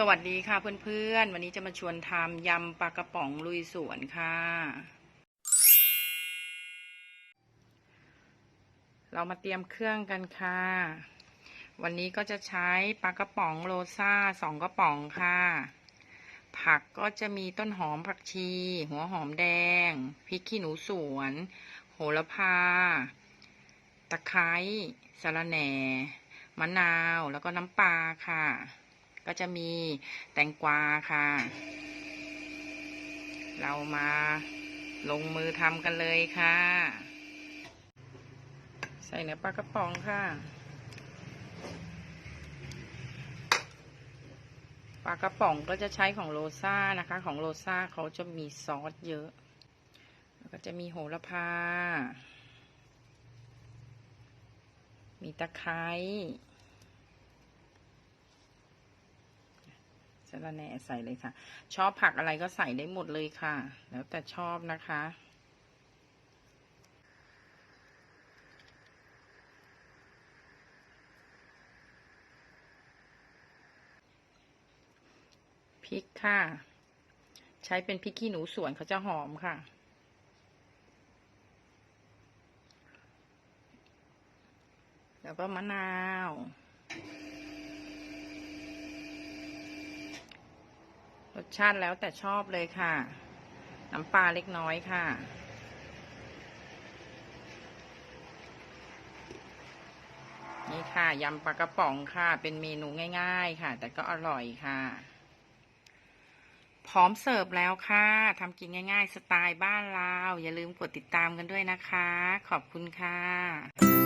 สวัสดีค่ะเพื่อนๆ วันนี้จะมาชวนทำยำปลากระป๋องลุยสวนค่ะ เรามาเตรียมเครื่องกันค่ะ วันนี้ก็จะใช้ปลากระป๋องโรซ่าสองกระป๋องค่ะ ผักก็จะมีต้นหอมผักชี หัวหอมแดง พริกขี้หนูสวน โหระพา ตะไคร้สะระแหน่ มะนาว แล้วก็น้ำปลาค่ะ ก็จะมีแตงกวาค่ะ เรามาลงมือทำกันเลยค่ะ ใส่เนื้อปลากระป๋องค่ะปลากระป๋องก็จะใช้ของโรซ่านะคะ ของโรซ่าเขาจะมีซอสเยอะแล้วก็จะมีโหระพา มีตะไคร้ สะระแหน่ใส่เลยค่ะ ชอบผักอะไรก็ใส่ได้หมดเลยค่ะ แล้วแต่ชอบนะคะพริกค่ะ ใช้เป็นพริกขี้หนูสวนเขาจะหอมค่ะ แล้วก็มะนาว รสชาติแล้วแต่ชอบเลยค่ะ น้ำปลาเล็กน้อยค่ะ นี่ค่ะยำปลากระป๋องค่ะ เป็นเมนูง่าย ๆ ค่ะ แต่ก็อร่อยค่ะ พร้อมเสิร์ฟแล้วค่ะทำกินง่าย ๆ สไตล์บ้านเรา อย่าลืมกดติดตามกันด้วยนะคะ ขอบคุณค่ะ